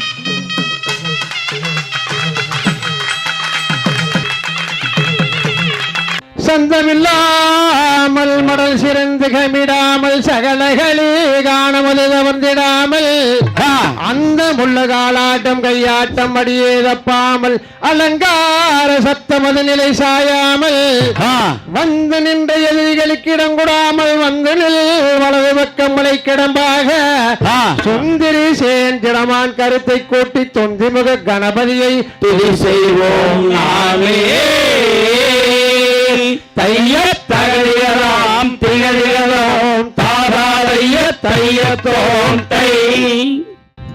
Thank you. சந்தமில்லாமல் மடல் சிறந்து கமிடாமல் சகலகளே காணமல் வந்திடாமல் அந்த முள்ள காலாட்டம் கையாட்டம் அடியே தப்பாமல் அலங்கார சத்தமது நிலை சாயாமல் வந்து நின்ற எதிரிகளுக்கு இடம் கொடாமல் வந்து நில் வலது பக்கம் மலை கிடம்பாக சுந்தரி சேந்திடமான் கருத்தை கூட்டி தொந்திமுக கணபதியை துதி செய்வோம். நாமே தைய தகழியலாம் திகழியலாம் தாராளைய தைய தோண்டை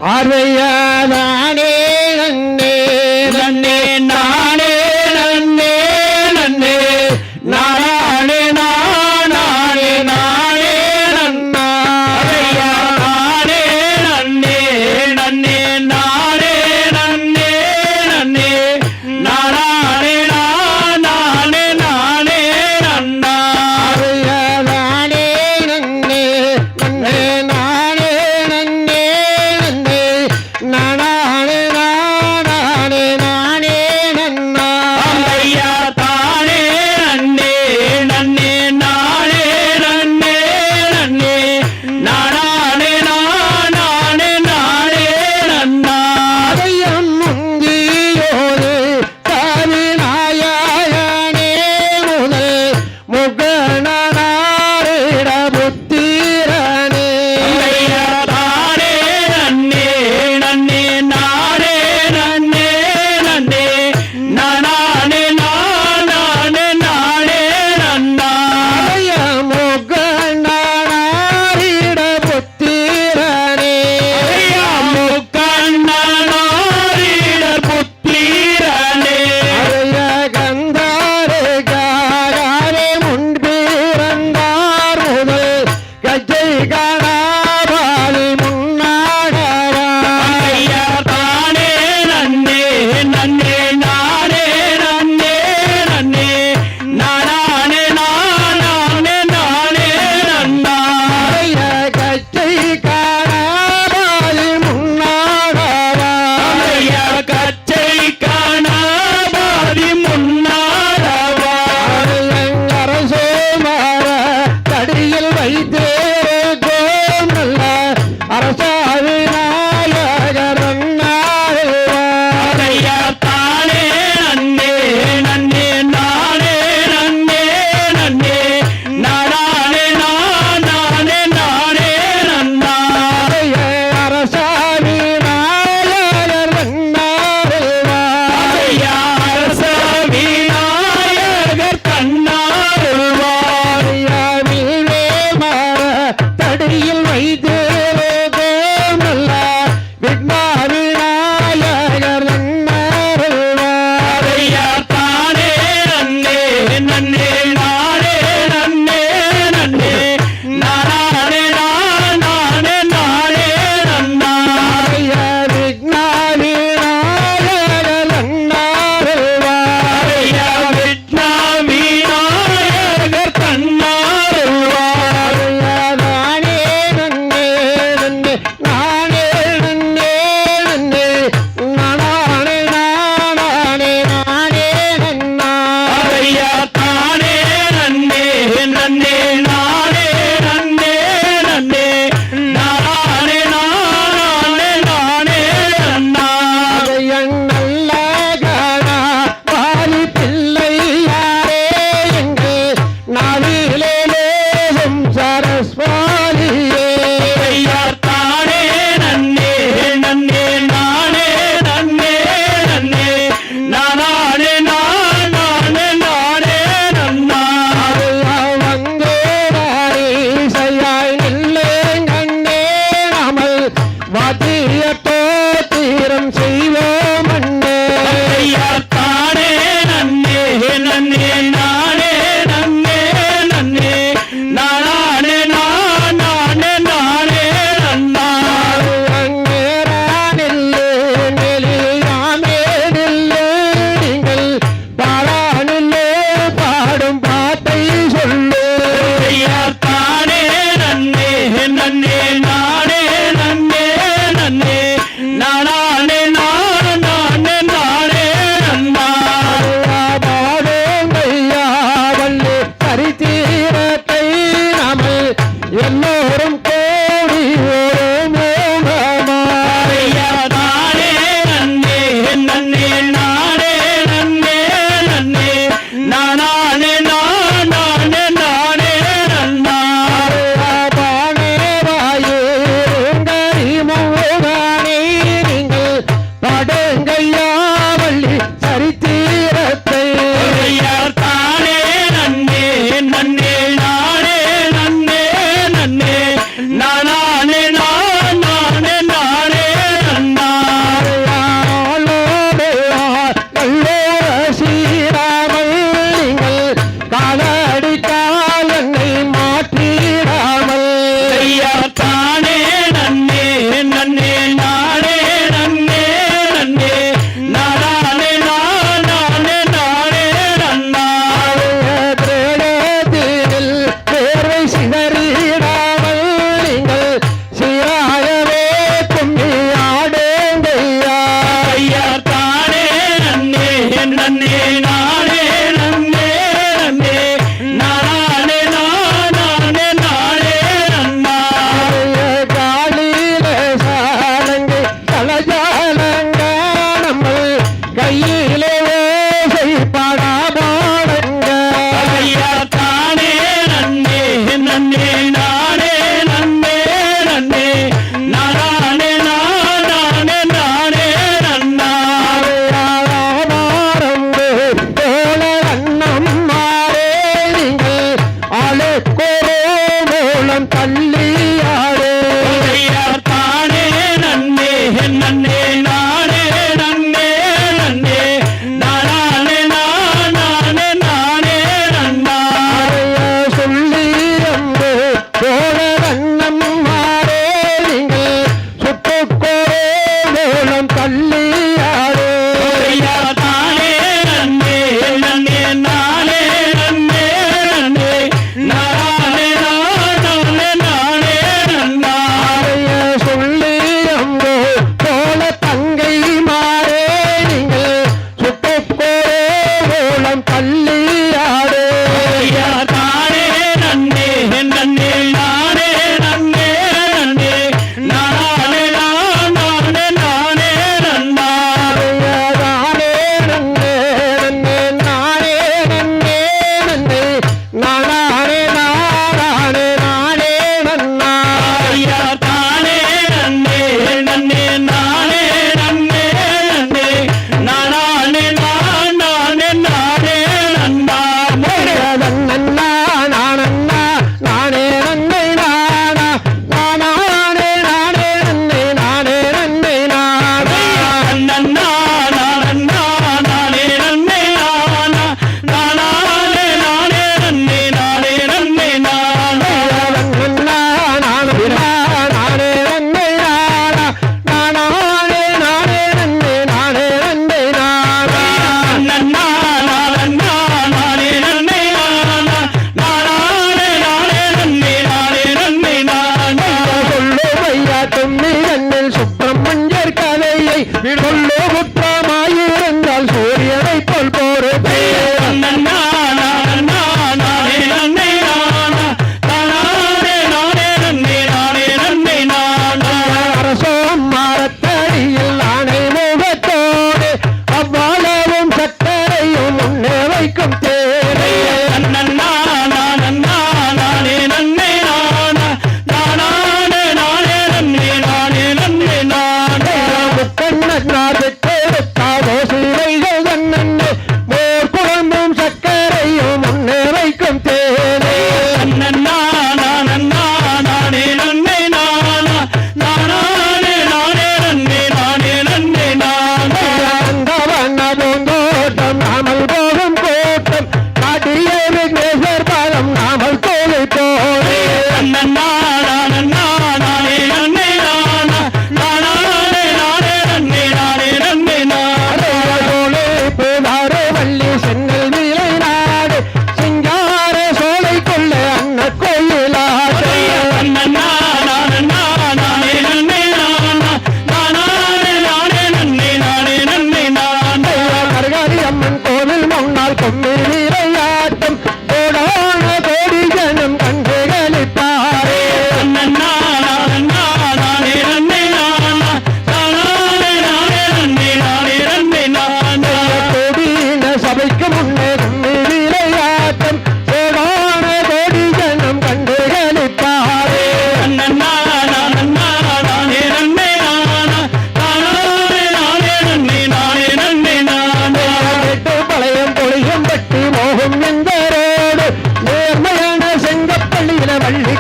பார்வையாதானே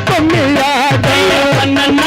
பக்கம் இல்லாத